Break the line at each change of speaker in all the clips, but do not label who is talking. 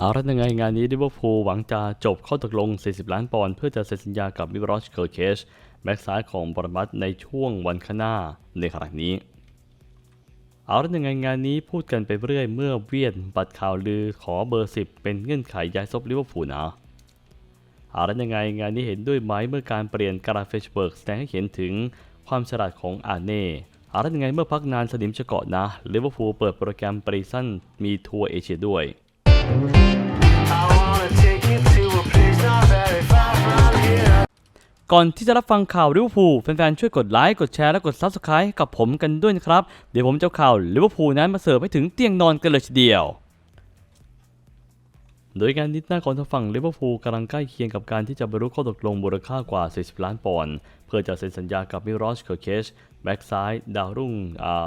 เอาละยังไงงานนี้ลิเวอร์พูลหวังจะจบข้อตกลง 40 ล้านปอนด์เพื่อจะเซ็นสัญญากับมิบรอชเคอร์เคชแบ็กซ้ายของบอร์มัตในช่วงวันข้างหน้าในขณะนี้ เอาละยังไงงานนี้พูดกันไปเรื่อยเมื่อเวียนบัตรข่าวลือขอเบอร์ 10 เป็นเงื่อนไขย้ายซบลิเวอร์พูลนะเอาละยังไงงานนี้เห็นด้วยไหมเมื่อการเปลี่ยนการาเฟชเบิร์กแสดงให้เห็นถึงความฉลาดของอาเน่เอาละยังไงเมื่อพักนานสนิมจะเกาะนะลิเวอร์พูลเปิดโปรแกรมปรีซันมีทัวร์เอเชียด้วย
I
ก่อนที่จะรับฟังข่าวลิเวอร์พูลแฟนๆช่วยกดไลค์กดแชร์และกด Subscribe ให้กับผมกันด้วยนะครับ เดี๋ยวผมจะเอาข่าวลิเวอร์พูลนั้นมาเสิร์ฟให้ถึงเตียงนอนกันเลยทีเดียวโดยการนิดหน้าของทางฝั่งลิเวอร์พูลกำลังใกล้เคียงกับการที่จะบรรลุข้อตกลงมูลค่ากว่า 40 ล้านปอนด์เพื่อจะเซ็นสัญญากับมิรอชเคอร์เคชแบ็กซ้ายดาวรุ่ง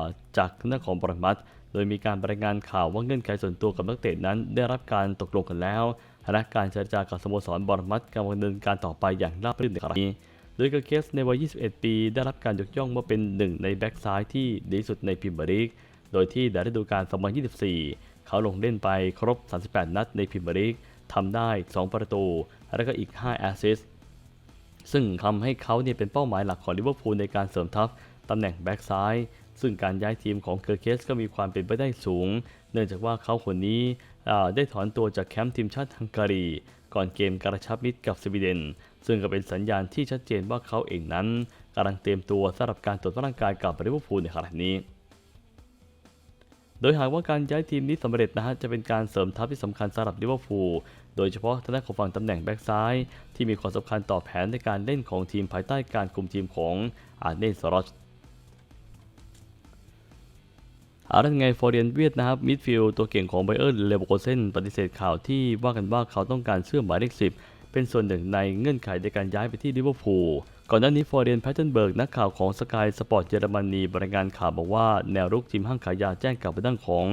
าจากทางด้านของบรมัตโดยมีการรายงานข่าวว่าเงื่อนไขส่วนตัวกับนักเตะนั้นได้รับการตกลงกันแล้ว และการเจรจากับสโมสรบอร์มัตกำลังดำเนินการต่อไปอย่างราบรื่นในครั้งนี้โดยเกอร์เคสในวัย 21 ปี ได้รับการยกย่องว่าเป็นหนึ่งในแบ็กซ้ายที่ดีที่สุดในพรีเมียร์ลีกโดยที่ในฤดูกาล 2024 เขาลงเล่นไปครบ 38 นัดในพรีเมียร์ลีกทำได้ 2 ประตู และก็อีก 5 แอสซิสต์ ซึ่งทำให้เขาเนี่ยเป็นเป้าหมายหลักของลิเวอร์พูลในการเสริมทัพตำแหน่งแบ็กซ้าย ซึ่งการย้ายทีมของเกอร์เคสก็มีความเป็นไปได้สูง เนื่องจากว่าเขาคนนี้ ได้ถอนตัวจากแคมป์ทีมชาติฮังการี ก่อนเกมกระชับมิตรกับสวีเดน ซึ่งก็เป็นสัญญาณที่ชัดเจนว่าเขาเองนั้นกำลังเตรียมตัวสำหรับการตรวจร่างกายกับลิเวอร์พูลในขณะนี้ โดยหากว่าการย้ายทีมนี้สำเร็จนะฮะจะเป็นการเสริมทัพที่สำคัญสำหรับลิเวอร์พูลโดยเฉพาะทางด้านของฝั่งตำแหน่งแบ็กซ้าย ที่มีความสำคัญต่อแผนในการเล่นของทีมภายใต้การคุมทีมของอาร์เนสโรช อาร์เรนไงฟอร์เรียนเวียดนะครับมิดฟิลด์ตัวเก่งของไบเออร์เลโบโกเซนปฏิเสธข่าวที่ว่ากันว่าเขาต้องการเสื้อหมายเลข10เป็นส่วนหนึ่งในเงื่อนไขในการย้ายไปที่ลิเวอร์พูลก่อนหน้านี้ฟอร์เรียนแพทเทนเบิร์กนักข่าวของสกายสปอร์ตเยอรมนีรายงานข่าวบอกว่าแนวรุกทีมห้างขายยาแจ้งกับไปด้านของ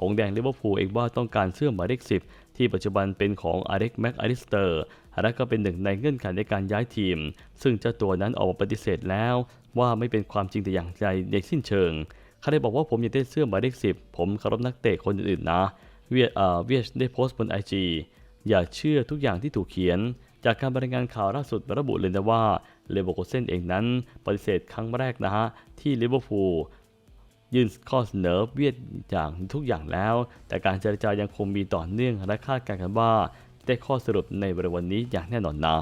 หงแดงลิเวอร์พูลเองว่าต้องการเสื้อหมายเลข10ที่ปัจจุบันเป็นของอาเร็กแม็กอลิสเตอร์และก็เป็นหนึ่งในเงื่อนไขในการย้ายทีม ซึ่งเจ้าตัวนั้นออกมาปฏิเสธแล้ว ว่าไม่เป็นความจริงแต่อย่างใดในสิ้นเชิง เขาได้บอกว่าผมอยากได้เสื้อหมายเลขสิบผมเคารพนักเตะคนอื่นๆนะ เวียเวียชได้โพสต์บนไอจีอย่าเชื่อทุกอย่างที่ถูกเขียน จากการบรายงานข่าวล่าสุดระบุเลยนะว่าเลโบโกเซนเองนั้นปฏิเสธครั้งแรกนะฮะ ที่ลิเวอร์พูลยื่นข้อเสนอเวียดอย่างทุกอย่างแล้ว แต่การเจรจายังคงมีต่อเนื่องและคาดการณ์กันว่า ได้ข้อสรุปในวันนี้อย่างแน่นอนนะ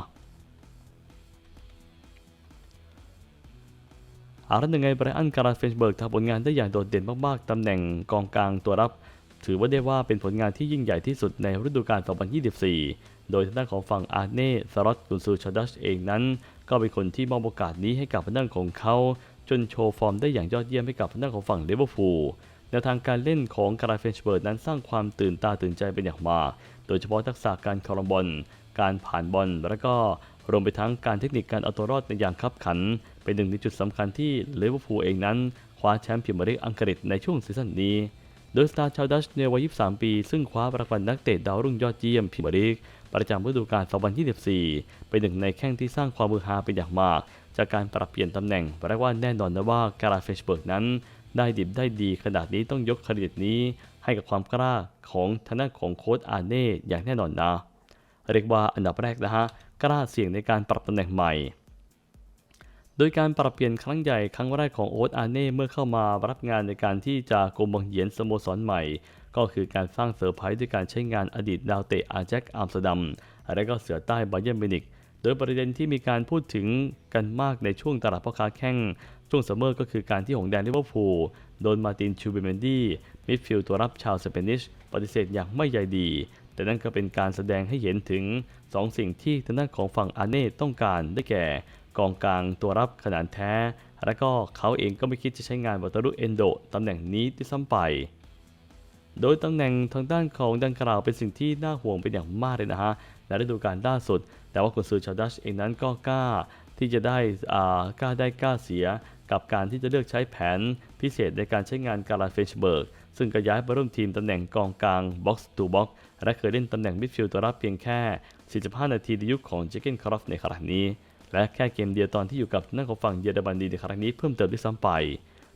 อาละยังไงไบรอันการาเฟนเบิร์กทำผลงานได้อย่างโดดเด่นมากๆ ตำแหน่งกองกลางตัวรับ ถือว่าได้ว่าเป็นผลงานที่ยิ่งใหญ่ที่สุดในฤดูกาล 2024 โดยทางด้านของฝั่งอาร์เน่สรอตกุนซูชาดัชเองนั้น ก็เป็นคนที่มอบโอกาสนี้ให้กับทางด้านของเขา จนโชว์ฟอร์มได้อย่างยอดเยี่ยมให้กับทางด้านของฝั่งเลเวอร์พูลแนวทางการเล่นของการาเฟนเบิร์กนั้นสร้างความตื่นตาตื่นใจเป็นอย่างมาก โดยเฉพาะทักษะการคอร์บอล การผ่านบอล และก็รวมไปทั้งการเทคนิคการเอาตัวรอดในอย่างคับขัน เป็นหนึ่งในจุดสำคัญที่ลิเวอร์พูลเองนั้นคว้าแชมป์พรีเมียร์ลีกอังกฤษในช่วงซีซั่นนี้ โดยสตาร์ชาวดัชในวัย 23 ปี ซึ่งคว้ารางวัลนักเตะดาวรุ่งยอดเยี่ยมพรีเมียร์ลีกประจำฤดูกาล 2024 เป็นหนึ่งในแข้งที่สร้างความมือฮาเป็นอย่างมาก จากการปรับเปลี่ยนตำแหน่งแปลว่าแน่นอนนะว่าการาเฟชเบิร์กนั้น ได้ดิบได้ดีขนาดนี้ต้องยกเครดิตนี้ ให้กับความกล้าของทางด้านของโค้ชอาเน่อย่างแน่นอนนะ เรียกว่าอันดับแรกนะฮะกล้าเสี่ยงในการปรับตำแหน่งใหม่ ดยการปรับเปลี่ยนครั้งใหญ่ครั้งแรกของโอ๊ตอาเน่เมื่อเข้ามารับงานในการที่จะกลมบังเหียนสโมสรใหม่ ก็คือการสร้างเซอร์ไพรส์ด้วยการใช้งานอดีตดาวเตะอาแจ็คอัมสเตอร์ดัมและก็เสือใต้บาเยิร์นมินิกโดยประเด็นที่มีการพูดถึงกันมากในช่วงตลาดพ่อค้าแข้งช่วงซัมเมอร์ก็คือการที่หงแดงลิเวอร์พูลโดนมาตินชูเบเมนดี้มิดฟิลด์ตัวรับชาวสเปนิชปฏิเสธอย่างไม่ใยดี แต่นั่นก็เป็นการแสดงให้เห็นถึง 2 สิ่งที่ทางด้านของฝั่งอาเน่ต้องการได้แก่ กองกลางตัวรับขนาดแท้ และก็เขาเองก็ไม่คิดจะใช้งานวัตรุเอนโดตำแหน่งนี้ที่ซ้ำไป โดยตำแหน่งทางด้านของดังกล่าวเป็นสิ่งที่น่าห่วงเป็นอย่างมากเลยนะฮะในฤดูกาลล่าสุด แต่ว่ากุนซือชาวดัชเองนั้นก็กล้าที่จะได้กล้าได้กล้าเสีย กับการที่จะเลือกใช้แผนพิเศษในการใช้งานการาเฟนชเบิร์กซึ่งก็ย้ายไปร่วมทีมตำแหน่งกองกลางบ็อกซ์ตูบ็อกและเคยเล่นตำแหน่งมิดฟิลด์ตัวรับเพียงแค่ 45 นาทีในยุคของเจเกนครอฟในครั้งนี้ และแค่เกมเดียวตอนที่อยู่กับนักของฝั่งเยอรมนีในครั้งนี้เพิ่มเติมด้วยซ้ำไป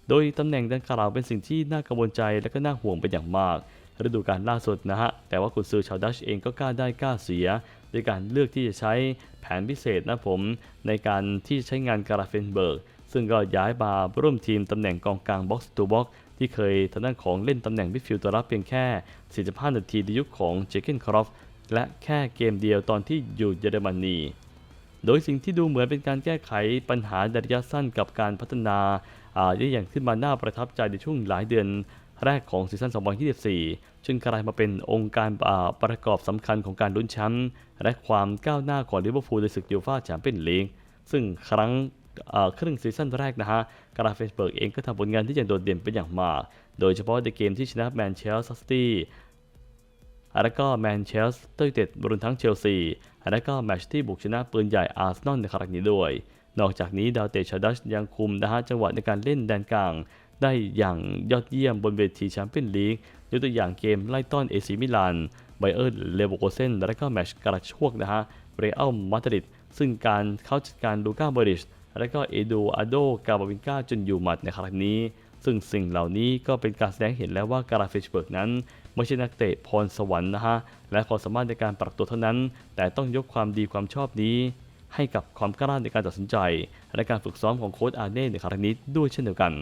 โดยตำแหน่งดังกล่าวเป็นสิ่งที่น่ากังวลใจและก็น่าห่วงเป็นอย่างมากฤดูกาลล่าสุดนะฮะ แต่ว่ากุนซือชาวดัชเองก็กล้าได้กล้าเสียด้วยการเลือกที่จะใช้แผนพิเศษนะผม ในการที่ใช้งานการาเฟนเบิร์ก ซึ่งก็ย้ายมาร่วมทีมตำแหน่งกองกลางบ็อกซ์ตูบ็อกที่เคยทางด้านของเล่นตำแหน่งมิดฟิลด์ตัวรับเพียงแค่ 45 นาทีในยุคของเจเกนครอฟและแค่เกมเดียวตอนที่อยู่เยอรมนี โดยสิ่งที่ดูเหมือนเป็นการแก้ไขปัญหาระยะสั้นกับการพัฒนาได้อย่างขึ้นมาน่าประทับใจในช่วงหลายเดือนแรกของซีซั่น 2024 จนกลายมาเป็นองค์การประกอบสำคัญของการลุ้นแชมป์และความก้าวหน้าของลิเวอร์พูลในศึกยูฟ่าแชมเปี้ยนลีก ซึ่งครั้งครึ่งซีซั่นแรกนะฮะ กราเฟนสเบิร์กเองก็ทำผลงานที่ย่างโดดเด่นเป็นอย่างมาก โดยเฉพาะในเกมที่ชนะแมนเชสเตอร์ซิตี้ แล้วก็แมนเชสเตอร์ยูไนเต็ดรวมทั้งเชลซีและก็แมตช์ที่บุกชนะปืนใหญ่อาร์เซนอลในครั้งนี้ด้วย นอกจากนี้ดาวเตะชาดัชยังคุมนะฮะจังหวะในการเล่นแดนกลาง ได้อย่างยอดเยี่ยมบนเวทีแชมเปี้ยนลีกยกตัวอย่างเกมไล่ต้อนเอซีมิลานไบเออร์เลเวโกเซนและก็แมชกระชวกนะฮะเรอัลมาดริดซึ่งการเข้าจัดการลูก้าเบริชและก็เอโดอาโดกาบาวินกาจนอยู่หมัดในครั้งนี้ ซึ่งสิ่งเหล่านี้ก็เป็นการแสดงเห็นแล้วว่าการาเฟชเบิร์กนั้น ไม่ใช่นักเตะพรสวรรค์นะฮะและความสามารถในการปรับตัวเท่านั้น แต่ต้องยกความดีความชอบนี้ ให้กับความกล้าในการตัดสินใจ และการฝึกซ้อมของโค้ชอาเน่ในครั้งนี้ด้วยเช่นเดียวกัน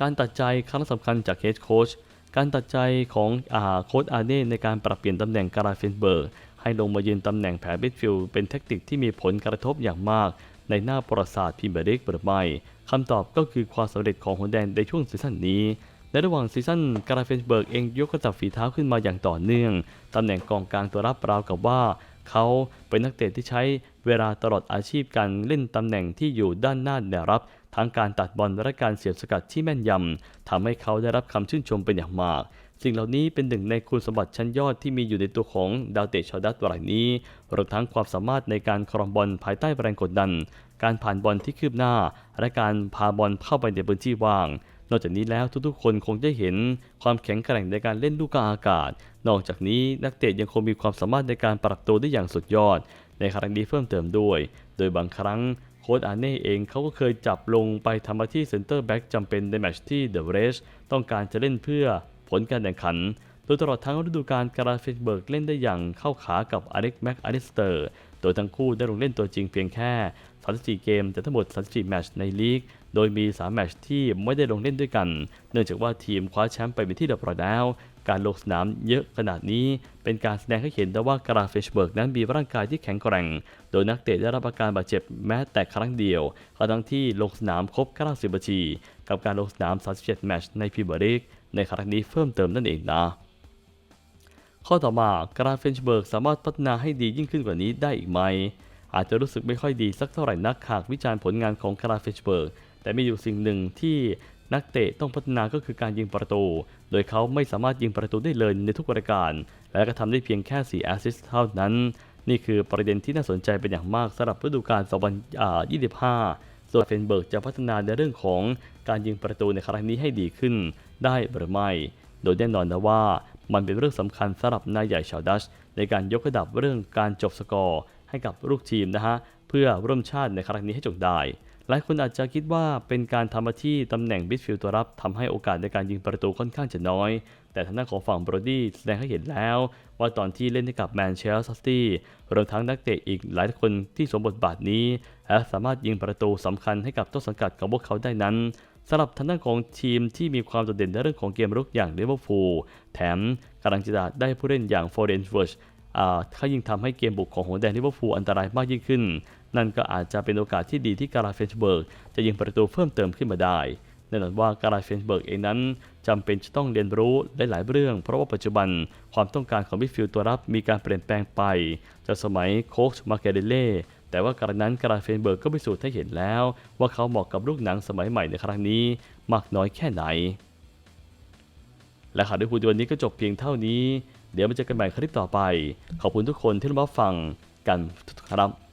การตัดใจครั้งสำคัญจากเฮดโค้ชการตัดใจของอาโค้ชอาเน่ในการปรับเปลี่ยนตำแหน่งการาเฟนเบิร์กให้ลงมายืนตำแหน่งแผนมิดฟิลเป็นเทคนิคที่มีผลกระทบอย่างมากในหน้าประวัติศาสตร์พรีเมียร์ลีกหรือไม่คำตอบก็คือความสำเร็จของหัวแดนในช่วงซีซั่นนี้ ในระหว่างซีซั่นการาเฟนเบิร์กเองยกระดับฝีเท้าขึ้นมาอย่างต่อเนื่อง ตำแหน่งกองกลางตัวรับราวกับว่า เขาเป็นนักเตะที่ใช้เวลาตลอดอาชีพการเล่นตำแหน่งที่อยู่ด้านหน้าแนวรับ ทั้งการตัดบอลและการเสียบสกัดที่แม่นยำทำให้เขาได้รับคำชื่นชมเป็นอย่างมากสิ่งเหล่านี้เป็นหนึ่งในคุณสมบัติชั้นยอดที่มีอยู่ในตัวของดาวเตะชาวดัตรายนี้รวมทั้งความสามารถในการครองบอลภายใต้แรงกดดัน การผ่านบอลที่คืบหน้า และการพาบอลเข้าไปในพื้นที่ว่าง นอกจากนี้แล้วทุกๆ คนคงได้เห็นความแข็งแกร่งในการเล่นลูกกาอากาศ นอกจากนี้นักเตะยังคงมีความสามารถในการปรับตัวได้อย่างสุดยอด ในครั้งนี้เพิ่มเติมด้วย โดยบางครั้งโค้ชอาเน่เองเขาก็เคยจับลงไปทำหน้าที่เซนเตอร์แบ็กจำเป็นในแมตช์ที่เดอะเรสต้องการจะเล่นเพื่อผลการแข่งขันโดยตลอดทั้งฤดูกาลการาเฟนเบิร์กเล่นได้อย่างเข้าขากับอเล็กแม็กอลิสเตอร์ โดยทั้งคู่ได้ลงเล่นตัวจริงเพียงแค่ 34 เกมจากทั้งหมด 34 แมตช์ในลีก โดยมี 3 แมตช์ที่ไม่ได้ลงเล่นด้วยกัน เนื่องจากว่าทีมคว้าแชมป์ไปเป็นที่เรียบร้อยแล้ว การลงสนามเยอะขนาดนี้ เป็นการแสดงให้เห็นได้ว่ากราเฟชเบิร์กนั้นมีร่างกายที่แข็งแกร่ง โดยนักเตะได้รับอาการบาดเจ็บแม้แต่ครั้งเดียวทั้งที่ลงสนามครบ 90นาที กับการลงสนาม 37 แมตช์ในพรีเมียร์ลีกในครั้งนี้เพิ่มเติมนั่นเองนะข้อต่อมากราเฟนชเบิร์กสามารถพัฒนาให้ดียิ่งขึ้นกว่านี้ได้อีกไหม อาจจะรู้สึกไม่ค่อยดีสักเท่าไหร่นักหากวิจารณ์ผลงานของกราเฟนชเบิร์ก แต่มีอยู่สิ่งหนึ่งที่นักเตะต้องพัฒนาก็คือการยิงประตู โดยเขาไม่สามารถยิงประตูได้เลยในทุกรายการ และก็ทำได้เพียงแค่4แอสซิสต์เท่านั้น นี่คือประเด็นที่น่าสนใจเป็นอย่างมากสำหรับฤดูกาล2025 ส่วนเฟนเบิร์กจะพัฒนาในเรื่องของการยิงประตูในครั้งนี้ให้ดีขึ้น ได้หรือไม่ โดยแน่นอนนะว่ามันเป็นเรื่องสำคัญสำหรับนายใหญ่ชาวดัช ในการยกระดับเรื่องการจบสกอร์ให้กับลูกทีมนะฮะเพื่อร่วมชาติในครั้งนี้ให้จงได้ หลายคนอาจจะคิดว่าเป็นการทำหน้าที่ตำแหน่งบิดฟิลด์ตัวรับทำให้โอกาสในการยิงประตูค่อนข้างจะน้อย แต่ทางด้านของฝั่งบรอดี้แสดงให้เห็นแล้ว ว่าตอนที่เล่นให้กับแมนเชสเตอร์ซิตี้รวมทั้งนักเตะอีกหลายคนที่สวมบทบาทนี้ และสามารถยิงประตูสำคัญให้กับต้นสังกัดของพวกเขาได้นั้นสำหรับทางด้านของทีมที่มีความโดดเด่นในเรื่องของเกมรุกอย่างลิเวอร์พูลแถมกำลังจะได้ผู้เล่นอย่างโฟเดนเวิร์ชถ้ายิ่งทำให้เกมบุกของหัวแดนลิเวอร์พูลอันตรายมากยิ่งขึ้น นั่นก็อาจจะเป็นโอกาสที่ดีที่การาเฟนเบิร์กจะยิงประตูเพิ่มเติมขึ้นมาได้แน่นอนว่าการาเฟนเบิร์กเองนั้นจำเป็นจะต้องเรียนรู้หลายเรื่อง เพราะว่าปัจจุบันความต้องการของมิดฟิลด์ตัวรับมีการเปลี่ยนแปลงไป จากสมัยโค้ชมาเกเดเล่แต่ว่าการนั้นการาเฟนเบิร์กก็พิสูจน์ให้เห็นแล้ว ว่าเขาเหมาะกับลูกหนังสมัยใหม่ในครั้งนี้มากน้อยแค่ไหน และข่าวด้วยพูดวันนี้ก็จบเพียงเท่านี้ เดี๋ยวมาเจอกันใหม่คลิปต่อไป ขอบคุณทุกคนที่รับฟังกันทุกครับ